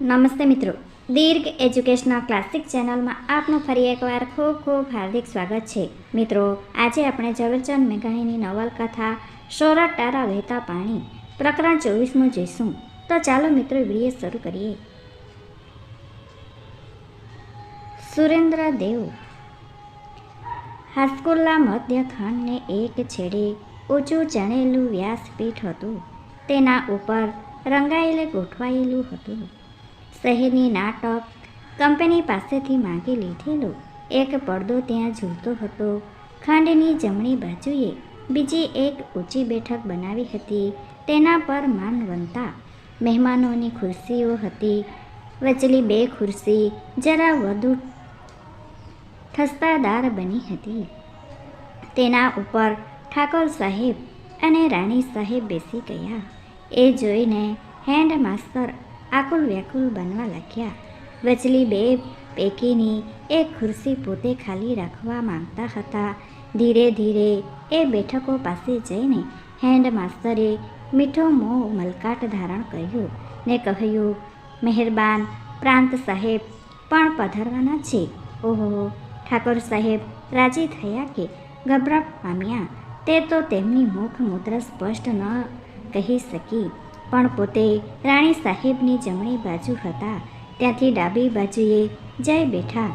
નમસ્તે મિત્રો. દીર્ઘ educational classic ચેનલમાં આપનું ફરી એકવાર ખૂબ ખૂબ હાર્દિક સ્વાગત છે. મિત્રો, આજે આપણે ઝવેરચંદ મેઘાણીની નવલકથા સોરઠ ટારા વહેતા પાણી, પ્રકરણ ચોવીસમું જોઈશું. તો ચાલો મિત્રો, વીડિયો શરૂ કરીએ. સુરેન્દ્ર દેવ. હાસ્કુલ્લા મધ્યખંડને એક છેડે ઊંચું ચણેલું વ્યાસપીઠ હતું. તેના ઉપર રંગાયેલે ગોઠવાયેલું હતું. શહેરની નાટક કંપની પાસેથી માંગી લીધેલો. એક પડદો ત્યાં ઝૂલતો હતો. ખાંડની જમણી બાજુએ બીજી એક ઊંચી બેઠક બનાવી હતી. તેના પર માનવંતા મહેમાનોની ખુરશીઓ હતી. વચલી બે ખુરશી જરા વધુ ઠસતાદાર બની હતી. તેના ઉપર ઠાકોર સાહેબ અને રાણી સાહેબ બેસી ગયા. એ જોઈને હેન્ડ માસ્તર આકુલ વ્યાકુલ બનવા લાગ્યા. વચલી બે પૈકીની એક ખુરશી પોતે ખાલી રાખવા માંગતા હતા. ધીરે ધીરે એ બેઠકો પાસે જઈને હેન્ડ માસ્તરે મીઠો મોં મલકાટ ધારણ કર્યું ને કહ્યું, મહેરબાન, પ્રાંત સાહેબ, પણ પધારવાના છે. ઓહો, ઠાકોર સાહેબ, રાજી થયા કે ગભરાટ પામ્યા? તે તો તેમની મુખ મુદ્રા સ્પષ્ટ ન કહી શકી. પણ પોતે રાણી સાહેબની જમણી બાજુ હતા. ત્યાંથી ડાબી બાજુએ જઈ બેઠા.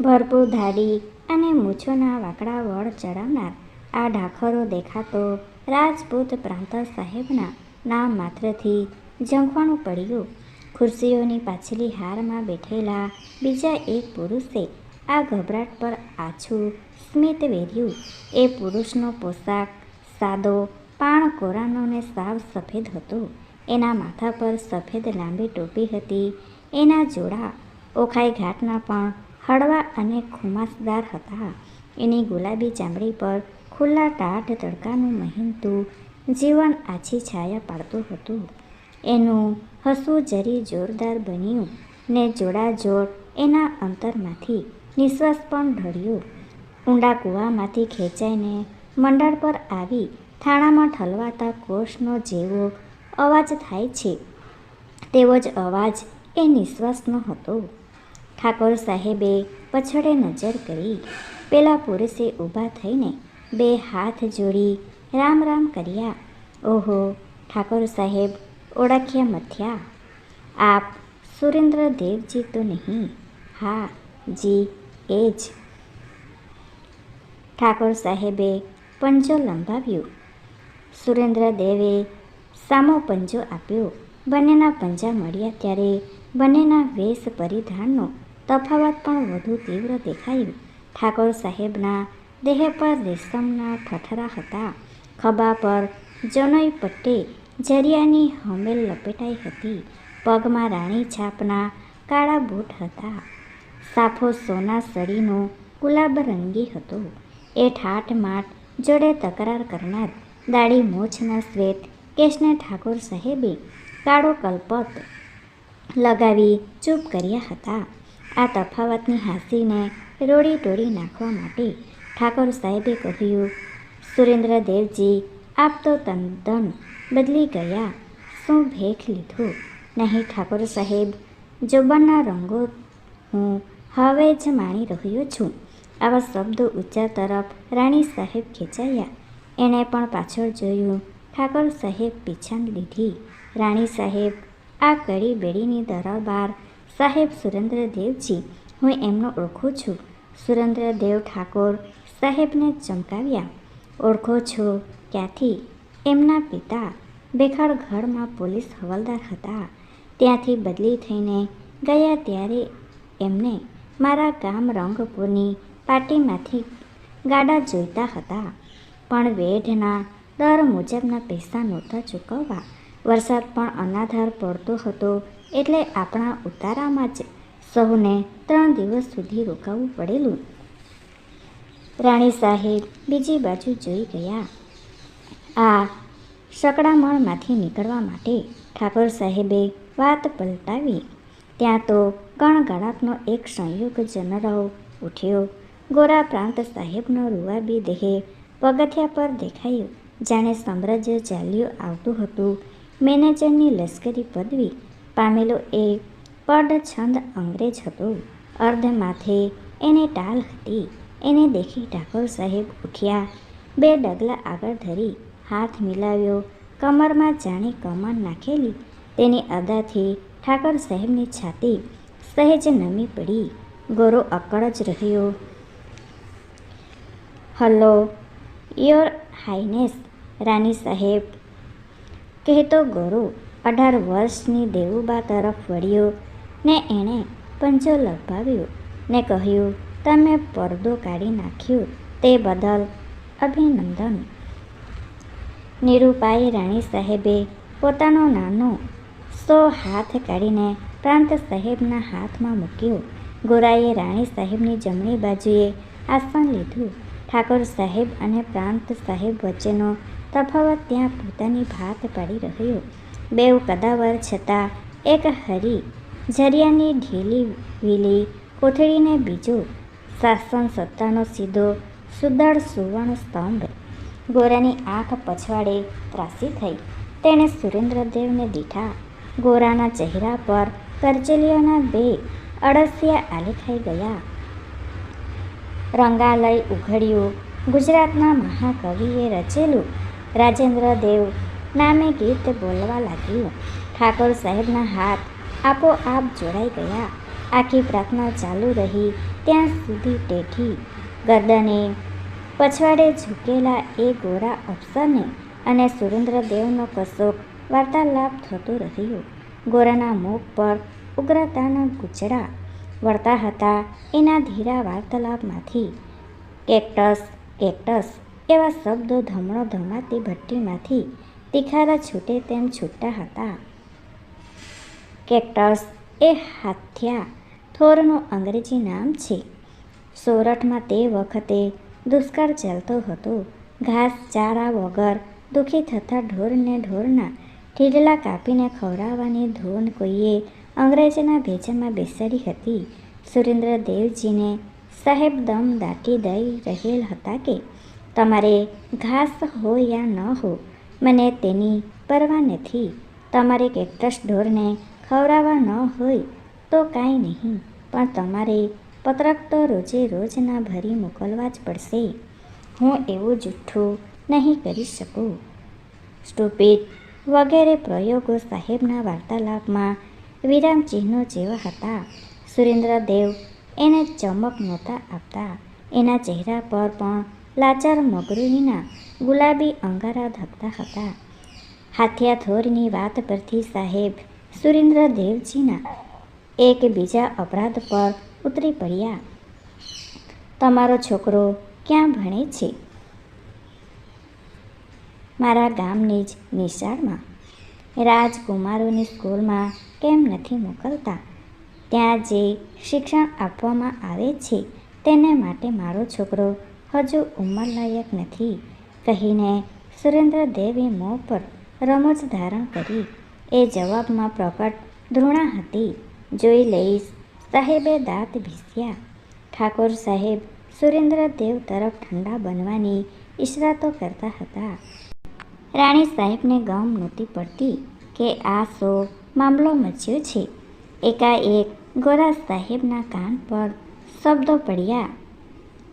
ભરપૂર ધાડી અને મૂછોના વાકડા વળ ચડાવનાર. આ ઢાખરો દેખાતો રાજપૂત પ્રાંત સાહેબના નામ માત્રથી ઝંખવાણું પડ્યું. ખુરશીઓની પાછલી હારમાં બેઠેલા બીજા એક પુરુષે આ ગભરાટ પર આછું સ્મિત વેર્યું. એ પુરુષનો પોશાક સાદો પાણ કોરાનોને સાવ સફેદ હતો. એના માથા પર સફેદ લાંબી ટોપી હતી. એના જોડા ઓખાઈ ઘાટના પણ હળવા અને ખુમાસદાર હતા. એની ગુલાબી ચામડી પર ખુલ્લા ટાઢ તડકાનું મહેનતું જીવન આછી છાયા પાડતું હતું. એનું હસવું જરી જોરદાર બન્યું ને જોડાજોડ એના અંતરમાંથી નિશ્વાસ પણ ઢળ્યો. ઊંડા કૂવામાંથી ખેંચાઈને મંડળ પર આવી થાણામાં ઠલવાતા કોષનો જેવો અવાજ થાય છે. તેવો જ અવાજ એ નિશ્વાસનો હતો. ઠાકોર સાહેબે પછડે નજર કરી. પેલા પુરુષે ઊભા થઈને બે હાથ જોડી રામ રામ કર્યા. ઓહો, ઠાકોર સાહેબ ઓળખ્યા મથ્યા. આપ સુરેન્દ્ર દેવજી તો નહીં. હા, જી, એ જ. ઠાકોર સાહેબે પંજો લંબાવ્યો. સુરેન્દ્રદેવે સામો પંજો આપ્યો. બંનેના પંજા મળ્યા ત્યારે બંનેના વેશ પરિધાનનો તફાવત પણ વધુ તીવ્ર દેખાયું. ઠાકોર સાહેબના દેહ પર રેશમના ઠઠરા હતા. ખભા પર જનોઈ પટ્ટે જરિયાની હમેલ લપેટાઈ હતી. પગમાં રાણી છાપના કાળા બૂટ હતા. સાફો સોના સળીનો ગુલાબ રંગી હતો. એ ઠાઠ માઠ જોડે તકરાર કરનાર દાઢી મોછના શ્વેત, કેશને ઠાકોર સાહેબે કાળો કલ્પત લગાવી ચૂપ કર્યા હતા. આ તફાવતની હાંસીને રોડી ટોળી નાખવા માટે ઠાકોર સાહેબે કહ્યું, સુરેન્દ્રદેવજી, આપ તો તંદન બદલી ગયા. શું ભેખ લીધું? નહીં ઠાકોર સાહેબ, જોબનના રંગો હું હવે જ માણી રહ્યો છું. આવા શબ્દો ઊંચા તરફ રાણી સાહેબ ખેંચાયા. એણે પણ પાછળ જોયું. ઠાકોર સાહેબ પીછાન લીધી. રાણી સાહેબ, આ કડી બેડીની દરબાર. સાહેબ સુરેન્દ્રદેવજી, હું એમનો ઓળખું છું. સુરેન્દ્રદેવ ઠાકોર સાહેબને ચમકાવ્યા. ઓળખો છો? ક્યાંથી? એમના પિતા. બેખાડગઢમાં પોલીસ હવાલદાર હતા. ત્યાંથી બદલી થઈને ગયા ત્યારે એમને મારા ગામ રંગપુરની પાર્ટીમાંથી ગાડા જોઈતા હતા. પણ વેઢના દર મુજબના પૈસા નહોતા ચૂકવવા. વરસાદ પણ અનાધાર પડતો હતો એટલે આપણા ઉતારામાં જ સૌને ત્રણ દિવસ સુધી રોકાવું પડેલું. રાણી સાહેબ બીજી બાજુ જોઈ ગયા. આ સકડામણમાંથી નીકળવા માટે ઠાકોર સાહેબે વાત પલટાવી. ત્યાં તો ગણગણાટનો એક સંયોગ જનરાવ ઉઠ્યો. ગોરા પ્રાંત સાહેબનો રૂવાબી દેહે પગથિયા પર દેખાયું. જાણે સામ્રાજ્ય ચાલ્યું આવતું હતું. મેનેજરની લશ્કરી પદવી પામેલો એ પડ છંદ અંગ્રેજ હતો. અર્ધ માથે એને ટાલ હતી. એને દેખી ઠાકોર સાહેબ ઉઠ્યા. બે ડગલા આગળ ધરી હાથ મિલાવ્યો. કમરમાં જાણે કમર નાખેલી. તેની અદાથી ઠાકોર સાહેબની છાતી સહેજ નમી પડી. ગોરો અકળ જ રહ્યો. હલો યોર હાઈનેસ રાની સાહેબ કહેતો ગોરુ, અઢાર વર્ષની દેવુબા તરફ વળ્યો ને એણે પંજો લગાવ્યો ને કહ્યું, તમે પડદો કાઢી નાખ્યો તે બદલ અભિનંદન. નિરૂપાઈ રાણી સાહેબે પોતાનો નાનો સો હાથ કાઢીને પ્રાંત સાહેબના હાથમાં મૂક્યો. ગોરાએ રાણી સાહેબની જમણી બાજુએ આસન લીધું ઠાકોર સાહેબ અને પ્રાંત સાહેબ વચ્ચેનો તફાવત ત્યાં પોતાની ભાત પાડી રહ્યો. બેઉ કદાવર છતાં એક હરી ઝરિયાની ઢીલી વીલી કોથળીને બીજો શાસન સત્તાનો સીધો સુદળ સુવર્ણ સ્તંભ. ગોરાની આંખ પછવાડે ત્રાસી થઈ. તેણે સુરેન્દ્રદેવને દીઠા. ગોરાના ચહેરા પર કરચલીઓના બે અળસિયા આલેખાઈ ગયા. રંગાલય ઉઘડ્યું. ગુજરાતના મહાકવિએ રચેલું રાજેન્દ્ર દેવ નામે ગીત બોલવા લાગ્યું. ઠાકોર સાહેબના હાથ આપોઆપ જોડાઈ ગયા. આખી પ્રાર્થના ચાલુ રહી. ત્યાં સુધી ટેઠી ગરદને પછવાડે ઝૂકેલા એ ગોરા અફસરને અને સુરેન્દ્રદેવનો કશોક વાર્તાલાપ થતો રહ્યો. ગોરાના મુખ પર ઉગ્રતાના ગુચડા વળતા હતા. એના ધીરા વાર્તાલાપમાંથી કેક્ટસ કેક્ટસ એવા શબ્દો ધમણો ધમાતી ભઠ્ઠીમાંથી તિખારા છૂટે તેમ છૂટતા હતા. કેક્ટસ એ હાથ્યા થોરનું અંગ્રેજી નામ છે. સોરઠમાં તે વખતે દુષ્કાળ ચાલતો હતો. ઘાસ ચારા વગર દુઃખી થતા ઢોરને ઢોરના ઠીડલા કાપીને ખવડાવવાની ધૂન કોઈએ અંગ્રેજના ભેજામાં બેસાડી હતી. સુરેન્દ્રદેવજીને સાહેબ દમ દાટી દઈ રહેલ હતા કે, તમારે ઘાસ હો યા ન હો, મને તેની પરવા નથી. તમારે કેક્ટસ ઢોરને ખવડાવવા ન હોય તો કાંઈ નહીં, પણ તમારે પત્રક તો રોજે રોજના ભરી મોકલવા જ પડશે. હું એવું જૂઠું નહીં કરી શકું. સ્ટુપિટ વગેરે પ્રયોગો સાહેબના વાર્તાલાપમાં વિરામચિહ્નો જેવા હતા. સુરેન્દ્રદેવ એને ચમક નહોતા આપતા. એના ચહેરા પર પણ લાચાર મગરુહીના ગુલાબી અંગારા ધકતા હતા. હાથિયા થોરની વાત પરથી સાહેબ સુરેન્દ્રદેવજીના એક બીજા અપરાધ પર ઉતરી પડ્યા. તમારો છોકરો ક્યાં ભણે છે? મારા ગામની જ નિશાળમાં. રાજકુમારોની સ્કૂલમાં કેમ નથી મોકલતા. ત્યાં જે શિક્ષણ આપવામાં આવે છે, તેને માટે મારો છોકરો હજુ ઉંમરલાયક નથી. કહીને સુરેન્દ્રદેવે મોં પર રમૂજ ધારણ કરી. એ જવાબમાં પ્રકટ ધૃણા હતી. જોઈ લઈશ, સાહેબે દાંત ભીસ્યા. ઠાકોર સાહેબ સુરેન્દ્રદેવ તરફ ઠંડા બનવાની ઈશરાતો કરતા હતા. રાણી સાહેબને ગમ નહોતી પડતી કે આ સો મામલો મચ્યો છે. એકાએક ગોરા સાહેબના કાન પર શબ્દો પડ્યા.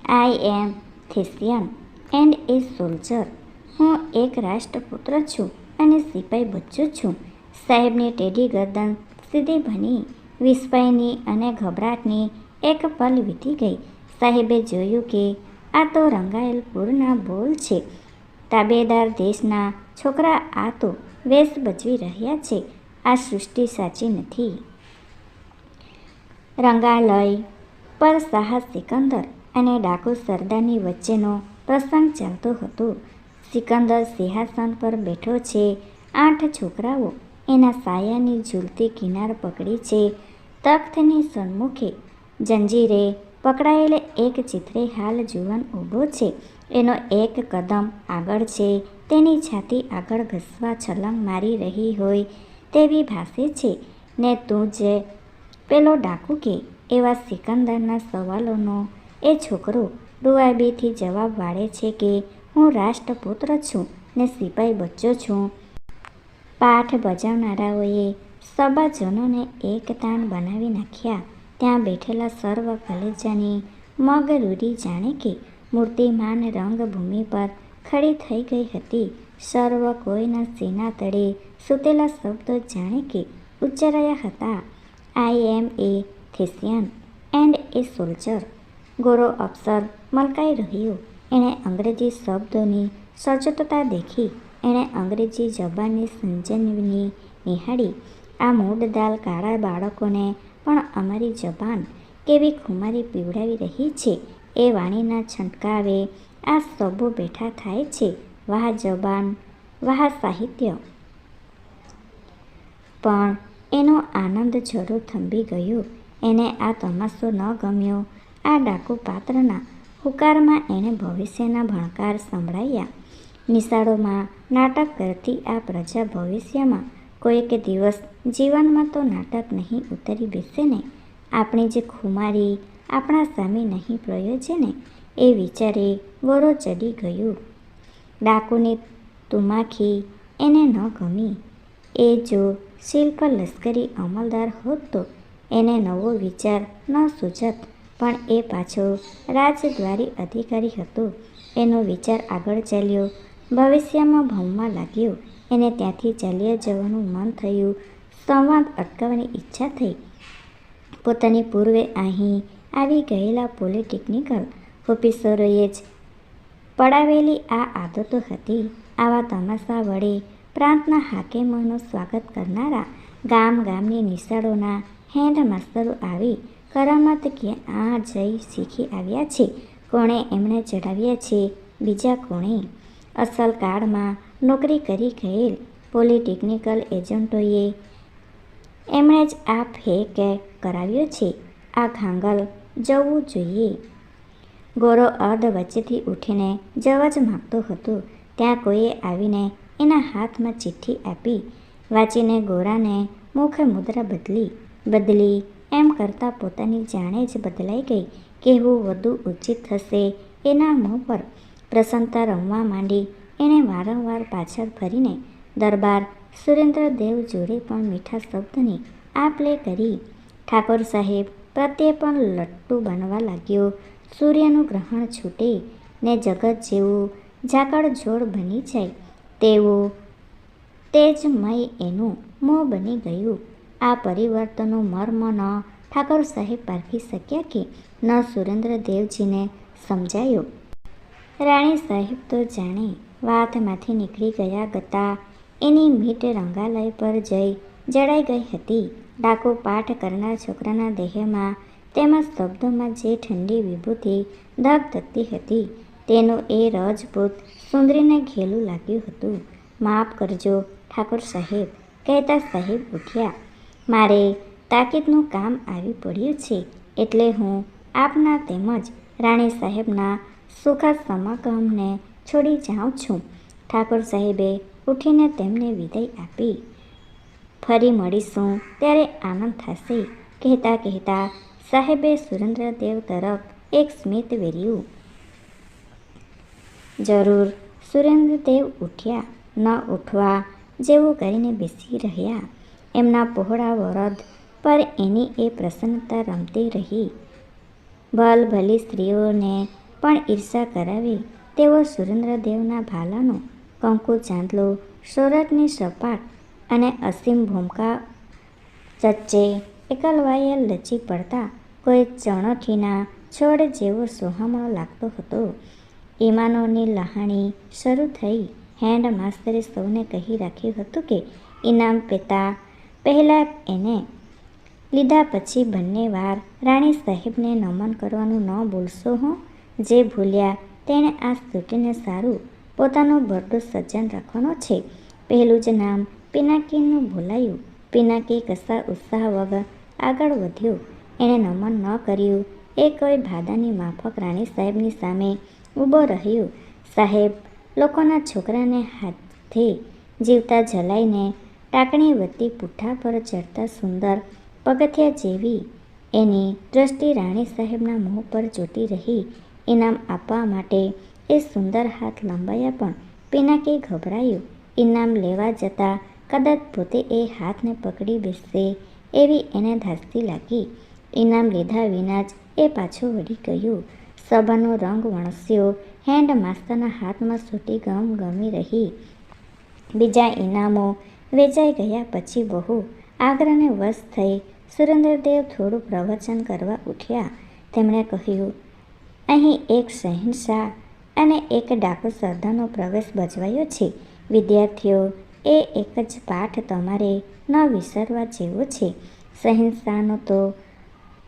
આઈ એમ થેસિયન એન્ડ એ સોલ્જર હું એક રાષ્ટ્રપુત્ર છું અને સિપાઈ બચ્ચો છું. સાહેબની ટેઢી ગરદન સીધી બની. વિસ્મયની અને ગભરાટની એક પલ વીતી ગઈ. સાહેબે જોયું કે આ તો રંગાયેલ પૂરના બોલ છે. તાબેદાર દેશના છોકરા આ તો વેશ ભજવી રહ્યા છે. આ સૃષ્ટિ સાચી નથી. રંગાલય, પર શાહ સિકંદર અને ડાકુ સરદારની વચ્ચેનો પ્રસંગ ચાલતો હતો. સિકંદર સિંહાસન પર બેઠો છે, આઠ છોકરાઓ એના સાયાની ઝૂલતી કિનાર પકડી છે. તખ્તની સન્મુખે જંજીરે પકડાયેલે એક ચિત્રે હાલ જુવાન ઊભો છે. એનો એક કદમ આગળ છે, તેની છાતી આગળ ઘસવા છલંગ મારી રહી હોય. તેવી ભાસે છે. ને તું જે પેલો ડાકુ કે એવા સિકંદરના સવાલોનો એ છોકરો ડુઆબીથી જવાબ વાળે છે કે હું રાષ્ટ્રપુત્ર છું ને સિપાઈ બચ્ચો છું. પાઠ બજાવનારાઓએ સભાજનોને એક તાણ બનાવી નાખ્યા. ત્યાં બેઠેલા સર્વ કલેજાની મગ રૂડી જાણે કે મૂર્તિમાન રંગભૂમિ પર ખડી થઈ ગઈ હતી. સર્વ કોઈના સેના તળે સૂતેલા શબ્દો જાણે કે ઉચ્ચારાયા હતા. આઈ એમ એ થેસિયન એન્ડ એ સોલ્જર ગોરો અફસર મલકાઈ રહ્યો. એણે અંગ્રેજી શબ્દોની સચોટતા દેખી. એણે અંગ્રેજી જબાનની સંજનની નિહાળી. આ મૂળદાલ કાળા બાળકોને પણ અમારી જબાન કેવી ખુમારી પીવડાવી રહી છે એ વાણીના છંટકાવે આ સબો બેઠા થાય છે. વાહ જબાન, વાહ સાહિત્ય. પણ એનો આનંદ જરો થંભી ગયો. એને આ તમાશો ન ગમ્યો. આ ડાકુ પાત્રના હુકારમાં એણે ભવિષ્યના ભણકાર સંભળાયા. નિશાળોમાં નાટક કરતી આ પ્રજા ભવિષ્યમાં કોઈક દિવસ જીવનમાં તો નાટક નહીં ઉતરી બેસે ને. આપણી જે ખુમારી, આપણા સામે નહીં પ્રયોજે ને, એ વિચારે ગોરો ચડી ગયું. ડાકુની તુમાખી એને ન ગમી. એ જો શિલ્પ લશ્કરી અમલદાર હોત તો એને નવો વિચાર ન સૂચત પણ એ પાછો રાજદ્વારી અધિકારી હતો. એનો વિચાર આગળ ચાલ્યો. ભવિષ્યમાં ભમવા લાગ્યો. એને ત્યાંથી ચાલ્યા જવાનું મન થયું. સંવાદ અટકાવવાની ઈચ્છા થઈ. પોતાની પૂર્વે અહીં આવી ગયેલા પોલિટેકનિકલ ઓફિસરોએ જ પડાવેલી આ આદતો હતી. આવા તમાશા વડે પ્રાંતના હાકેમોનું સ્વાગત કરનારા ગામ ગામની નિશાળોના હેન્ડ માસ્તરો આવી કરામત કે આ જઈ શીખી આવ્યા છે. કોણે એમણે ચડાવ્યા છે, બીજા કોણે? અસલ કાળમાં નોકરી કરી ગયેલ પોલિટેકનિકલ એજન્ટોએ એમણે જ આ ફેક કરાવ્યો છે. આ ખાંગલ જવું જોઈએ. ગોરો અર્ધ વચ્ચેથી ઉઠીને જવા જ માગતો હતો. ત્યાં કોઈએ આવીને એના હાથમાં ચિઠ્ઠી આપી, વાંચીને ગોરાને મુખે મુદ્રા બદલી. બદલી એમ કરતાં પોતાની જાણે જ બદલાઈ ગઈ કહેવું વધુ ઉચિત થશે એના મોં પર. પ્રસન્નતા રમવા માંડી, એણે વારંવાર પાછળ ફરીને દરબાર સુરેન્દ્રદેવ જોડે પણ મીઠા શબ્દની આપ લે કરી. ઠાકોર સાહેબ પ્રત્યે પણ લટ્ટુ બનવા લાગ્યો. સૂર્યનું ગ્રહણ છૂટે ને જગત જેવું ઝાકળ જોડ બની જાય, તેવું તેજમય એનું મોં બની ગયું. આ પરિવર્તનનું મર્મ ન ઠાકોર સાહેબ પારખી શક્યા કે? ન સુરેન્દ્રદેવજીને સમજાયો. રાણી સાહેબ તો જાણે વાતમાંથી નીકળી ગયા ગતા એની મીટ રંગાલય પર જઈ જડાઈ ગઈ હતી. ડાકો પાઠ કરનાર છોકરાના દેહમાં તેમજ શબ્દોમાં જે ઠંડી વિભૂતિ ધગધગતી હતી, તેનું એ રજપૂત સુંદરીને ઘેલું લાગ્યું હતું. માફ કરજો, ઠાકોર સાહેબ, કહેતા સાહેબ ઉઠ્યા. મારે તાકીદનું કામ આવી પડ્યું છે, એટલે હું આપના તેમજ રાણી સાહેબના સુખા સમાગમને છોડી જાઉં છું. ઠાકોર સાહેબે ઉઠીને તેમને વિદાય આપી. ફરી મળીશું, ત્યારે આનંદ થશે કહેતા કહેતા સાહેબે સુરેન્દ્રદેવ તરફ એક સ્મિત વેર્યું જરૂર સુરેન્દ્રદેવ ઉઠ્યા ન ઉઠવા જેવું કરીને બેસી રહ્યા એમના પહોળા વરદ પર એની એ પ્રસન્નતા રમતી રહી ભલભલી સ્ત્રીઓને પણ ઈર્ષા કરાવી તેઓ સુરેન્દ્રદેવના ભાલાનો કંકુ ચાંદલો સોરઠની સપાટ અને અસીમ ભૂમકા ચચ્ચે એકલવાયે લચી પડતા કોઈ ચણઠીના છોડ જેવો સોહામણો લાગતો હતો. ઈમાનોની લહાણી શરૂ થઈ. હેન્ડ માસ્તરે સૌને કહી રાખ્યું હતું કે, ઇનામ પેતા પહેલાં એને લીધા પછી બંને વાર રાણી સાહેબને નમન કરવાનું ન ભૂલશો હો. જે ભૂલ્યા તેણે આ સ્તુતિને સારું, પોતાનો બરડો સજ્જન રાખવાનો છે. પહેલું જ નામ પિનાકીનું ભૂલાયું. પિનાકી કશા ઉત્સાહ વગર આગળ વધ્યો. એણે નમન ન કર્યું. એ કોઈ ભાદાની માફક રાણી સાહેબની સામે ઊભો રહ્યું. સાહેબ, લોકોના છોકરાને હાથે જીવતા જલાઈને ટાંકણી વતી પુઠ્ઠા પર ચડતા સુંદર પગથિયા જેવી એની દ્રષ્ટિ રાણી સાહેબના મોં પર ચોટી રહી. ઇનામ આપવા માટે એ સુંદર હાથ લંબાયા પણ પિનાકી ગભરાયું. ઇનામ લેવા જતાં કદાચ પોતે એ હાથને પકડી બેસશે એવી એને ધાસ્તી લાગી. ઇનામ લીધા વિના જ એ પાછું વળી ગયું. સભાનો રંગ વણસ્યો. હેન્ડ માસ્તરના હાથમાં સૂટી ગમ ગમી રહી. બીજા ઇનામો વેચાઈ ગયા પછી બહુ આગ્રાને વશ થઈ સુરેન્દ્રદેવ થોડું પ્રવચન કરવા ઉઠ્યા. તેમણે કહ્યું, અહીં એક શહેનશાહ અને એક ડાકુ સરદારનો પ્રવેશ ભજવાયો છે. વિદ્યાર્થીઓ, એ એક જ પાઠ તમારે ન વિસરવા જેવો છે. સહિંસાનો તો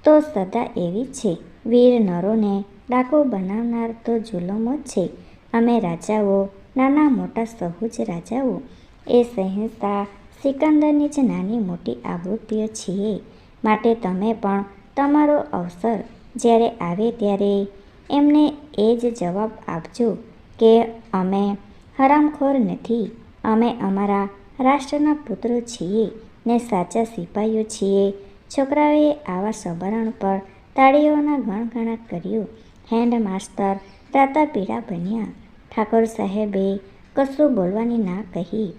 તો સદા એવી છે. વીર નરોને ડાકો બનાવનાર તો જુલમો જ છે. અમે રાજાઓ, નાના મોટા સહુ જ રાજાઓ. એ સહિંસા સિકંદરની જ નાની મોટી આવૃત્તિઓ છીએ. માટે તમે પણ તમારો અવસર જ્યારે આવે ત્યારે એમને એ જ જવાબ આપજો કે અમે હરામખોર નથી. અમે અમારા રાષ્ટ્રના પુત્રો છીએ ને સાચા સિપાહીઓ છીએ. છોકરાઓએ આવા સબરણ પર તાળીઓના ગણગણાટ કર્યું. હેન્ડ માસ્તર રાતા પીળા બન્યા. ઠાકોર સાહેબે કશું બોલવાની ના કહી.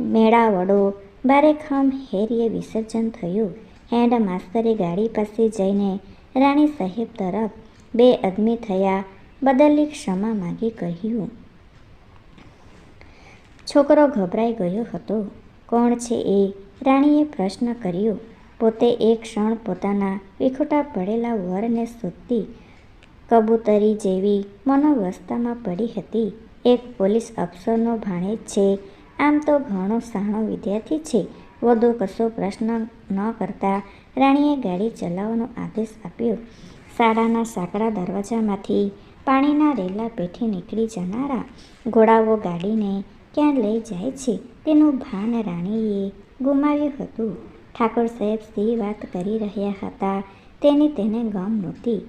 મેળાવડો બારેખમ હેરીએ વિસર્જન થયું. હેન્ડ માસ્તરે ગાડી પાસે જઈને રાણી સાહેબ તરફ બે અદમી થયા બદલી ક્ષમા માગી કહ્યું. છોકરો ગભરાઈ ગયો હતો. કોણ છે એ? રાણીએ પ્રશ્ન કર્યો. પોતે એક ક્ષણ પોતાના વિખોટા પડેલા વરને શોધતી કબૂતરી જેવી મનોવસ્થામાં પડી હતી. એક પોલીસ અફસરનો ભાણેજ છે. આમ તો ઘણો સાણો વિદ્યાર્થી છે. વધુ કશો પ્રશ્ન ન કરતા રાણીએ ગાડી ચલાવવાનો આદેશ આપ્યો. શાળાના સાંકડા દરવાજામાંથી પાણીના રેલા પેઠે નીકળી જનારા ઘોડાઓ ગાડીને ક્યાં લઈ જાય છે તેનું ભાન રાણીએ ગુમાવ્યું હતું. ઠાકોર સાહેબ સી વાત કરી રહ્યા હતા. તેની તેને ગમ નહોતી.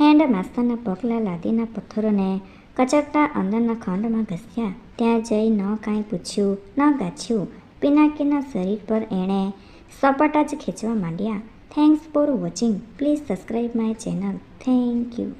હેન્ડ માસ્તરના પગલા લાદીના પથ્થરોને કચકતા અંદરના ખંડમાં ઘસ્યા. ત્યાં જઈ ન કાંઈ પૂછ્યું, ન ગાછ્યું. પિનાકીના શરીર પર એણે સપાટા જ ખેંચવા માંડ્યા. Thanks for watching please subscribe my channel thank you